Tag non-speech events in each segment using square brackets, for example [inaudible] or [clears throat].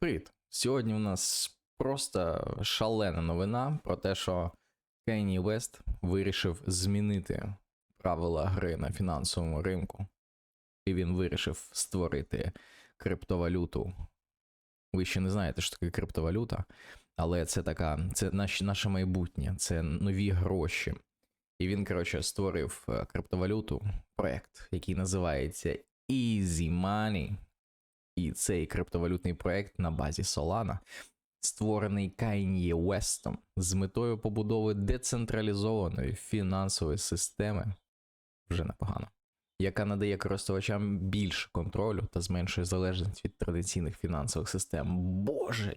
Привіт! Сьогодні у нас просто шалена новина про те, що Кенні Вест вирішив змінити правила гри на фінансовому ринку, і він вирішив створити криптовалюту. Ви ще не знаєте, що таке криптовалюта, але це така, це наш, наше майбутнє, це нові гроші. І він, коротше, створив е, криптовалюту, проект, який називається Easy Money. І цей криптовалютний проект на базі Solana, створений Кайніє Вестом з метою побудови децентралізованої фінансової системи, вже непогано, яка надає користувачам більше контролю та зменшує залежність від традиційних фінансових систем. Боже,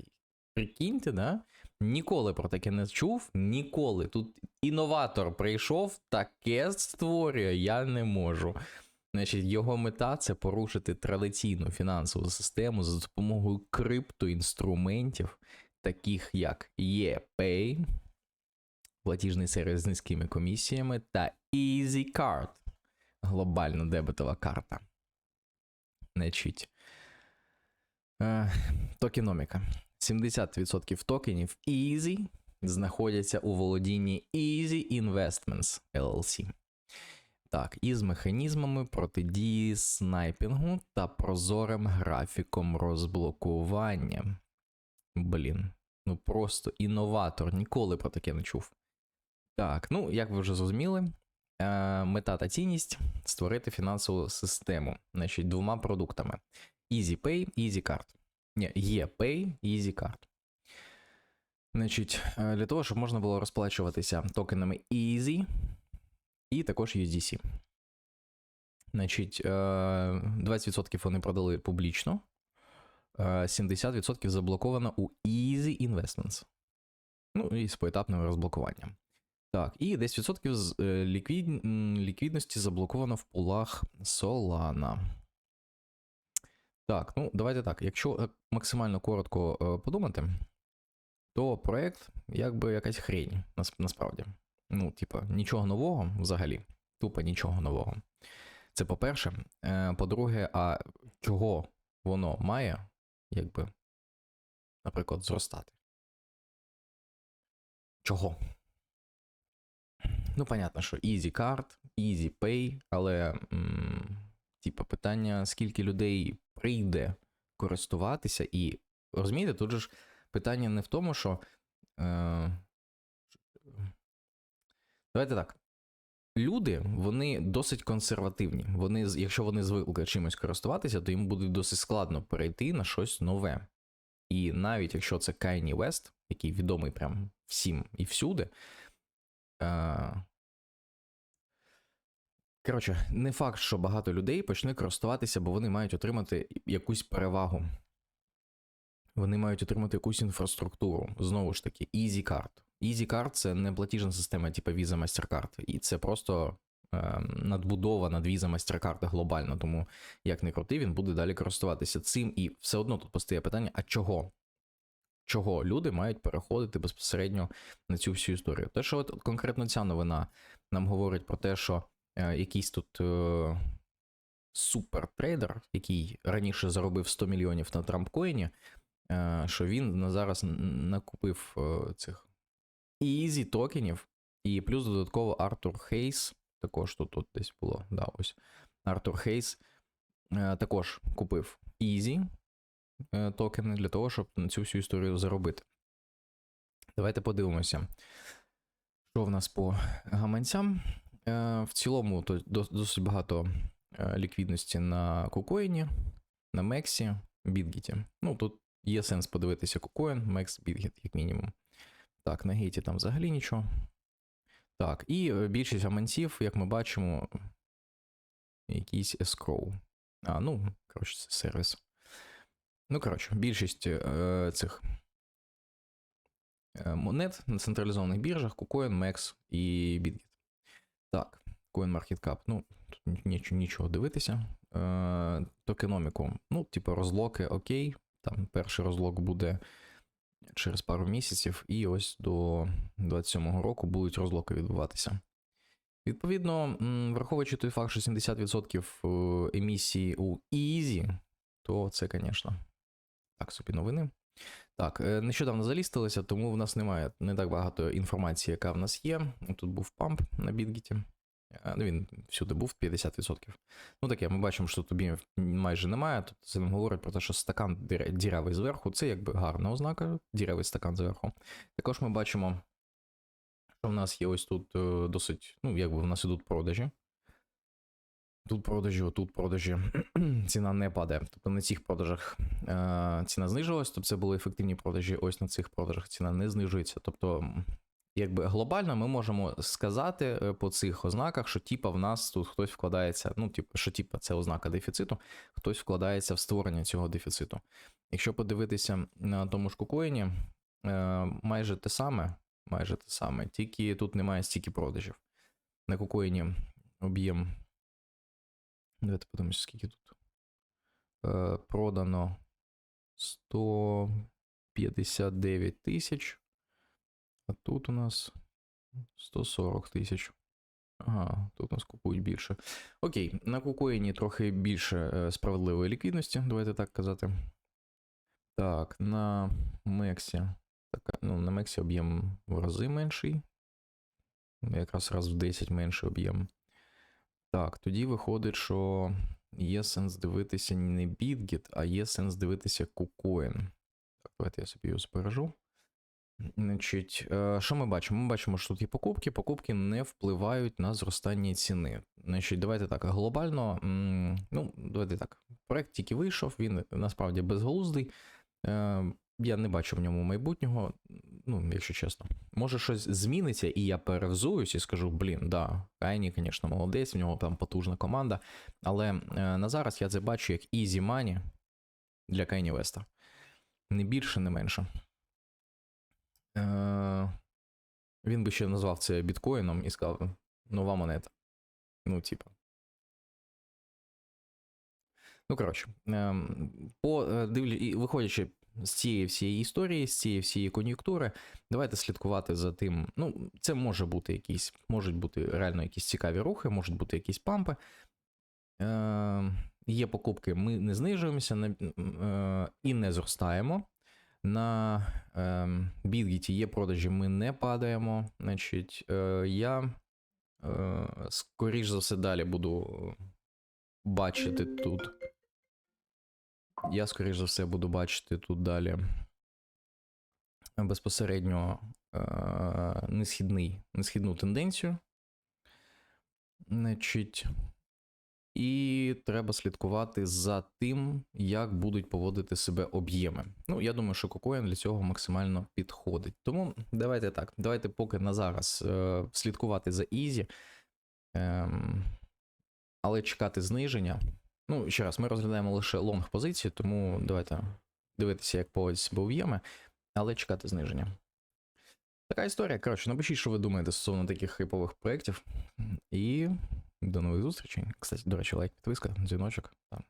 прикиньте, да? Ніколи про таке не чув, ніколи. Тут інноватор прийшов, таке створює, я не можу. Значить, його мета це порушити традиційну фінансову систему за допомогою криптоінструментів, таких як ePay, платіжний сервіс з низькими комісіями, та EasyCard, глобальна дебетова карта. Значить, е, токеноміка. 70% токенів Easy знаходяться у володінні Easy Investments LLC. Так, із механізмами протидії снайпінгу та прозорим графіком розблокування. Блін, ну просто інноватор, ніколи про таке не чув. Так, ну, як ви вже зрозуміли, е, мета та цінність створити фінансову систему, значить, двома продуктами: EasyPay, EasyCard. Ні, ePay, EasyCard. Значить, е, для того, щоб можна було розплачуватися токенами Easy і також USDC. Значить, е, 20% вони продали публічно, е, 70% заблоковано у Easy Investments. Ну, і з поетапним розблокуванням. Так, і 10% з е, ліквід... ліквідності заблоковано в пулах Solana. Так, ну давайте так. Якщо е, максимально коротко е, подумати, то проект якби якась хрень нас- насправді. Ну, типа, нічого нового взагалі. Тупо нічого нового. Це по-перше. Е, По-друге, а чого воно має, якби, наприклад, зростати? Чого? Ну, понятно, що Easy Card, Easy Pay, але, типа, питання, скільки людей прийде користуватися, і розумієте, тут же ж питання не в тому, що. Е, Давайте так. Люди, вони досить консервативні. Вони, якщо вони звикли чимось користуватися, то їм буде досить складно перейти на щось нове. І навіть якщо це Кайні Вест, який відомий прям всім і всюди. Е... Коротше, не факт, що багато людей почне користуватися, бо вони мають отримати якусь перевагу. Вони мають отримати якусь інфраструктуру. Знову ж таки, EasyCard. EasyCard це не платіжна система, типу Visa MasterCard. І це просто е, надбудова над Visa MasterCard глобально. Тому, як не крути, він буде далі користуватися цим. І все одно тут постає питання: а чого? Чого люди мають переходити безпосередньо на цю всю історію? Те, що от конкретно ця новина нам говорить про те, що е, якийсь тут е, супертрейдер, який раніше заробив 100 мільйонів на Трампкоїні, е, що він на зараз накупив е, цих Easy токенів, і плюс додатково Артур Хейс, також тут, тут десь було, да, ось. Артур Хейс е, також купив Easy е, токени для того, щоб на цю всю історію заробити. Давайте подивимося, що в нас по гаманцям. Е, в цілому то досить багато е, ліквідності на кукоїні, на Мексі, Бітгіті. Ну, тут є сенс подивитися кукоін, Мекс, Бітгіт, як мінімум. Так, на гейті там взагалі нічого. Так, і е, більшість гаманців, як ми бачимо, якийсь escrow. А, ну, коротше, це сервіс. Ну, коротше, більшість е, цих е, монет на централізованих біржах, KuCoin, MEX і BitGet. Так, CoinMarketCap. Ну, тут нічого, нічого дивитися. Е, токеноміку. Ну, типу, розлоки окей. Там перший розлок буде через пару місяців, і ось до 27-го року будуть розлоки відбуватися. Відповідно, враховуючи той факт, що 70% е, емісії у Easy, то це, звісно, Так, собі новини. Так, е, нещодавно залістилися, тому в нас немає не так багато інформації, яка в нас є. Тут був памп на Бітгіті. Ну, він всюди був 50%. Ну таке, ми бачимо, що тобі майже немає. Тобто це нам говорить про те, що стакан дірявий зверху. Це якби гарна ознака, дірявий стакан зверху. Також ми бачимо, що в нас є ось тут е, досить, ну, якби в нас ідуть продажі. Тут продажі, тут продажі. [clears throat] ціна не падає. Тобто на цих продажах е, ціна знижувалась, тобто це були ефективні продажі. Ось на цих продажах ціна не знижується. Тобто, якби глобально ми можемо сказати е, по цих ознаках, що типа в нас тут хтось вкладається, ну, типу, що типа це ознака дефіциту, хтось вкладається в створення цього дефіциту. Якщо подивитися на тому ж кукоїні, е, майже те саме, майже те саме, тільки тут немає стільки продажів. На кукоїні об'єм. Давайте подивимося, скільки тут. Е, продано 159 тисяч. А тут у нас 140 тисяч. Ага, тут нас купують більше. Окей, на кукоїні трохи більше е, справедливої ліквідності, давайте так казати. Так, на Мексі. Така, ну, на Мексі об'єм в рази менший. Якраз раз в 10 менший об'єм. Так, тоді виходить, що є сенс дивитися не BitGet, а є сенс дивитися KuCoin. Так, давайте я собі його збережу. Значить, е, що ми бачимо? Ми бачимо, що тут є покупки. Покупки не впливають на зростання ціни. Значить, давайте так, глобально, ну, давайте так. Проект тільки вийшов, він насправді безглуздий. Е, Я не бачу в ньому майбутнього, ну, якщо чесно. Може, щось зміниться, і я перевзуюсь і скажу: блін, да, Кайні, звісно, молодець, в нього там потужна команда. Але е, на зараз я це бачу як easy money для Кайні Веста. Не більше, не менше. Е, він би ще назвав це біткоїном і сказав: нова монета. Ну, типа. Ну, коротше, ем, по е, дивлю, і виходячи з цієї всієї історії, з цієї всієї кон'юнктури, давайте слідкувати за тим. Ну, це може бути якісь, можуть бути реально якісь цікаві рухи, можуть бути якісь пампи. Е, є покупки, ми не знижуємося е, і не зростаємо. На е, є продажі, ми не падаємо. Значить, е, я е, скоріш за все далі буду бачити тут. Я, скоріш за все, буду бачити тут далі безпосередньо е, несхідний, несхідну тенденцію. Значить, і треба слідкувати за тим, як будуть поводити себе об'єми. Ну, я думаю, що Кокоін для цього максимально підходить. Тому давайте так. Давайте поки на зараз е, слідкувати за Ізі, е, але чекати зниження. Ну, ще раз, ми розглядаємо лише лонг позиції, тому давайте дивитися, як поводять себе об'єми, але чекати зниження. Така історія. Коротше, напишіть, що ви думаєте стосовно таких хайпових проєктів. І до нових зустрічей. Кстати, до речі, лайк, підписка, дзвіночок. Там.